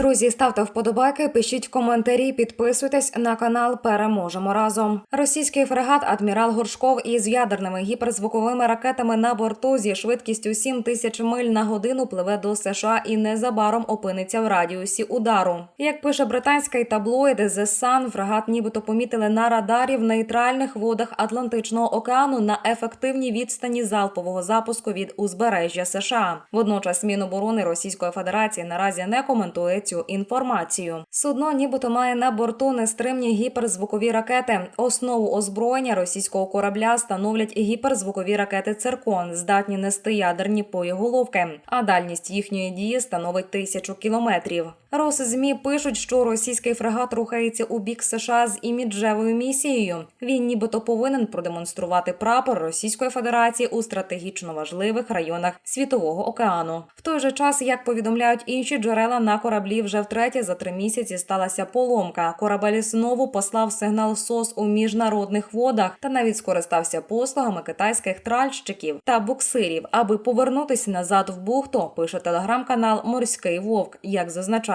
Друзі, ставте вподобайки, пишіть коментарі, підписуйтесь на канал. Переможемо разом. Російський фрегат Адмірал Горшков із ядерними гіперзвуковими ракетами на борту зі швидкістю 7 тисяч миль на годину пливе до США і незабаром опиниться в радіусі удару. Як пише британський таблоїд The Sun, фрегат нібито помітили на радарі в нейтральних водах Атлантичного океану на ефективній відстані залпового запуску від узбережжя США. Водночас Міноборони Російської Федерації наразі не коментує цю інформацію. Судно нібито має на борту нестримні гіперзвукові ракети. Основу озброєння російського корабля становлять гіперзвукові ракети Циркон, здатні нести ядерні боєголовки. А дальність їхньої дії становить тисячу кілометрів. Росзмі пишуть, що російський фрегат рухається у бік США з іміджевою місією. Він нібито повинен продемонструвати прапор Російської Федерації у стратегічно важливих районах світового океану. В той же час, як повідомляють інші джерела, на кораблі вже втретє за три місяці сталася поломка. Корабель знову послав сигнал СОС у міжнародних водах та навіть скористався послугами китайських тральщиків та буксирів, аби повернутися назад в бухту. Пише телеграм-канал Морський Вовк. Як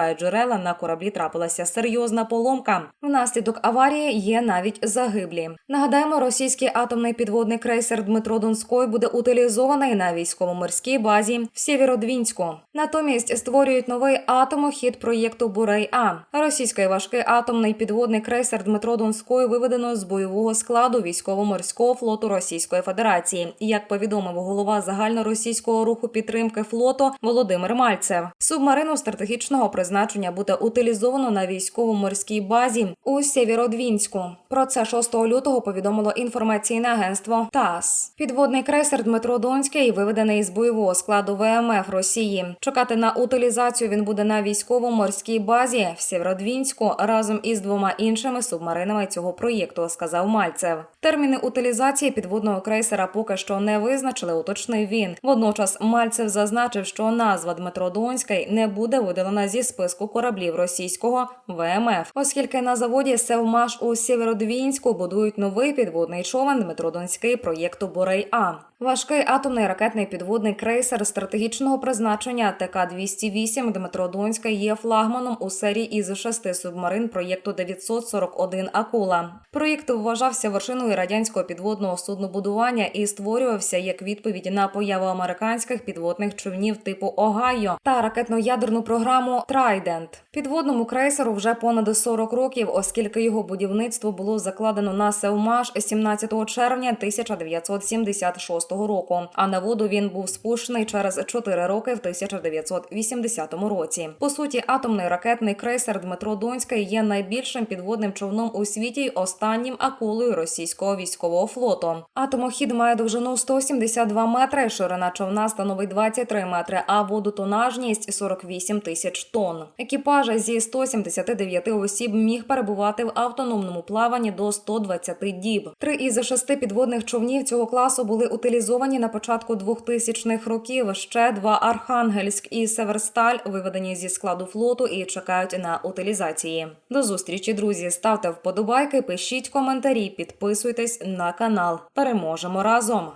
зазначають джерела, на кораблі трапилася серйозна поломка. Внаслідок аварії є навіть загиблі. Нагадаємо, російський атомний підводний крейсер Дмитро Донской буде утилізований на військово-морській базі в Сєвєродвінську. Натомість створюють новий атомохід проєкту Бурей А. Російський важкий атомний підводний крейсер Дмитро Донской виведено з бойового складу військово-морського флоту Російської Федерації. Як повідомив голова загальноросійського руху підтримки флоту Володимир Мальцев, субмарину стратегічного призначення буде утилізовано на військово-морській базі у Сєвєродвінську. Про це 6 лютого повідомило інформаційне агентство ТАСС. Підводний крейсер Дмитро Донський виведений з бойового складу ВМФ Росії. Чекати на утилізацію він буде на військово-морській базі в Сєвєродвінську разом із двома іншими субмаринами цього проєкту, сказав Мальцев. Терміни утилізації підводного крейсера поки що не визначили, уточнив він. Водночас Мальцев зазначив, що назва Дмитро Донський не буде видалена зі списку кораблів російського ВМФ, оскільки на заводі Севмаш у Сєвєродвінську будують новий підводний човен Дмитро Донський проєкту Борей А. Важкий атомний ракетний підводний крейсер стратегічного призначення ТК-208 Дмитро Донський є флагманом у серії із шести субмарин проєкту 941 Акула. Проєкт вважався вершиною радянського підводного суднобудування і створювався як відповідь на появу американських підводних човнів типу Огайо та ракетно-ядерну програму Трайдент. Підводному крейсеру вже понад 40 років, оскільки його будівництво було закладено на Севмаш 17 червня 1976 року. А на воду він був спущений через 4 роки в 1980 році. По суті, атомний ракетний крейсер Дмитро Донський є найбільшим підводним човном у світі й останнім акулою російського військового флоту. Атомохід має довжину 172 метри, ширина човна становить 23 метри, а водотонажність 48 тисяч тонн. Екіпаж зі 179 осіб міг перебувати в автономному плаванні до 120 діб. Три із шести підводних човнів цього класу були утилізовані на початку 2000-х років. Ще два Архангельськ і Северсталь виведені зі складу флоту і чекають на утилізації. До зустрічі, друзі. Ставте вподобайки, пишіть коментарі, підписуйтесь на канал. Переможемо разом.